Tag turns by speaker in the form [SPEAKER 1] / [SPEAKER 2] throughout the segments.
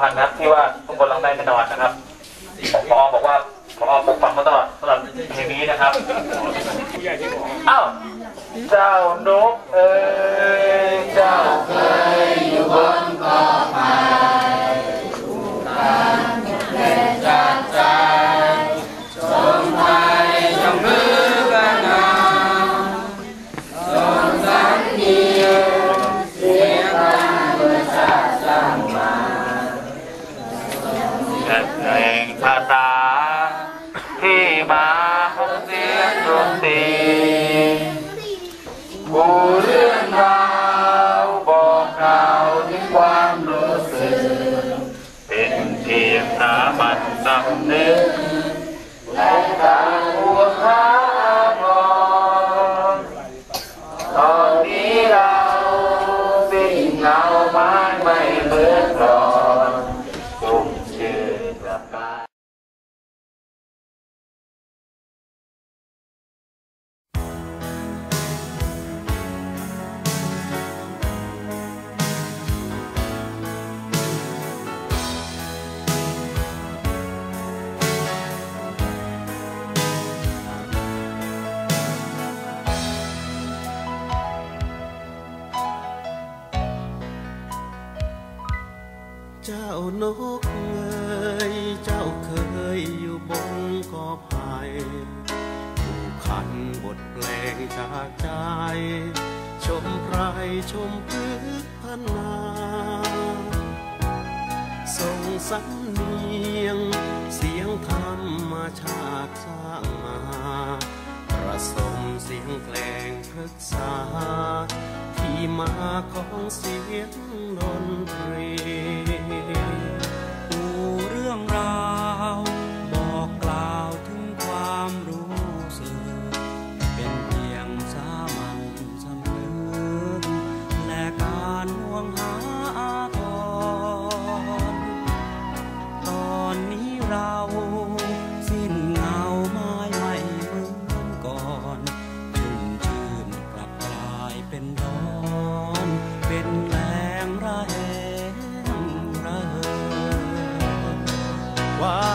[SPEAKER 1] พันธ์นะ
[SPEAKER 2] ครับที่ว่าทุกคนร้องได้แน่นอนนะครับพอบอกว่าพอปลุกฝังมาตลอดสำหรับเพลงนี้นะครับอ้าวเจ้านก มัญ เจ้า
[SPEAKER 3] นกเอ๋ยเจ้าเคยอยู่บนกอไผ่ผู้คันบทเพลงจากใจ ชมไพรชมพึกพนาส่งสำเนียง เสียงธรรมชาติสร้างมาประสมเสียงเพลงพฤกษา ที่มาของเสียงดน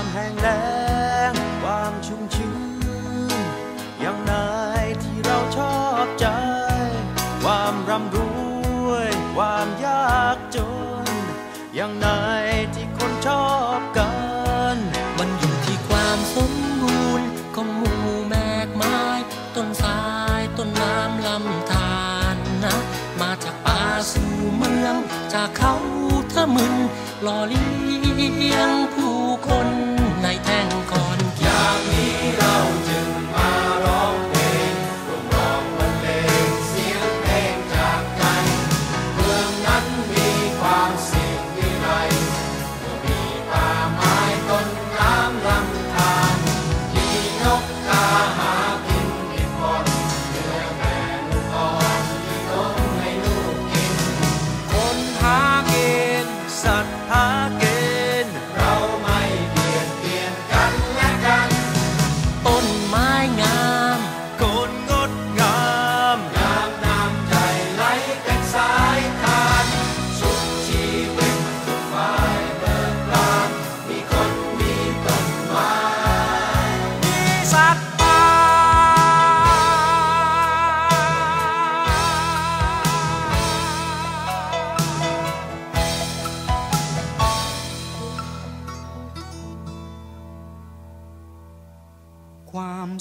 [SPEAKER 4] ความแห้งแล้
[SPEAKER 3] งความชุ่มชื้นอย่างไหนที่เราชอบใจ ความร่ำรวย ความยากจน อย่างไหนที่คนชอบกัน
[SPEAKER 5] มันอยู่ที่ความสมบูรณ์ของหมู่แมกไม้ต้นสายต้นน้ำลำธารนะ มาจากป่าสู่เมือง จากเขาทะมึนหล่อเลี้ยง
[SPEAKER 3] หาเกณฑ์ เราไม่เบียดเบียนกันและกัน
[SPEAKER 5] ต้นไม้งาม
[SPEAKER 3] โกนงดงามงามน้ำใจไหลเป็นสายทานสุขชีวิตทุกฝ่ายเบิกบานมีคนมีต้นไม้มีสัตว์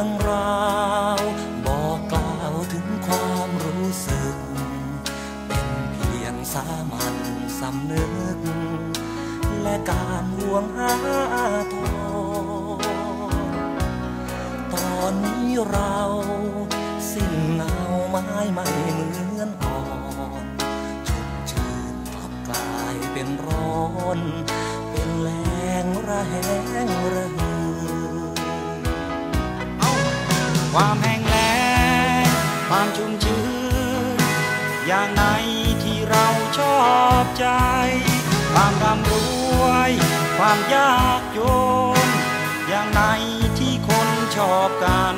[SPEAKER 5] รื่องราว บอกกล่าวถึงความรู้สึก เป็นเพียงสามัญสำนึก และการห่วงหาทองตอนนี้เราสิ้นเงาไม้ไม่เหมือนก่อนชุ่มชื่นกลับกลายเป็นร้อน เป็นแรงระแหงระหื ความแห้งแล้งความชุ่มชื้น อย่างไหนที่เราชอบใจ ความร่ำรวย ความยากจน อย่างไหนที่คนชอบกัน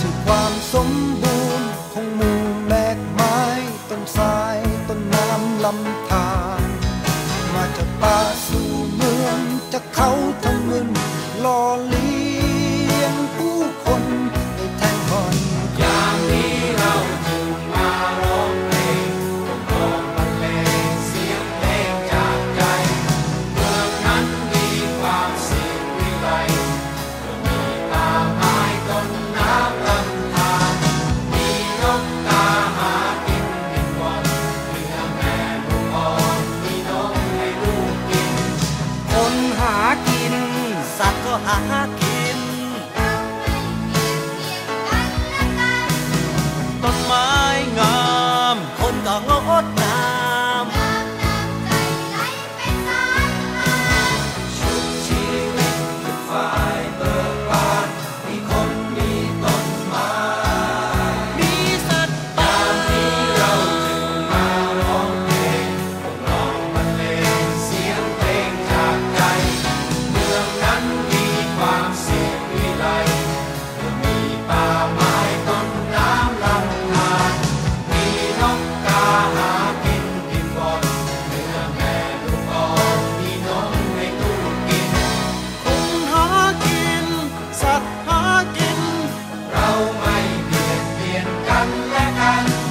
[SPEAKER 1] ถึงความสมบูรณ์ของหมู่แมกไม้ต้นทรายต้นน้ำลำธารมาจากป่าสู่เมืองจากเขาทั้
[SPEAKER 6] กันและกั
[SPEAKER 1] น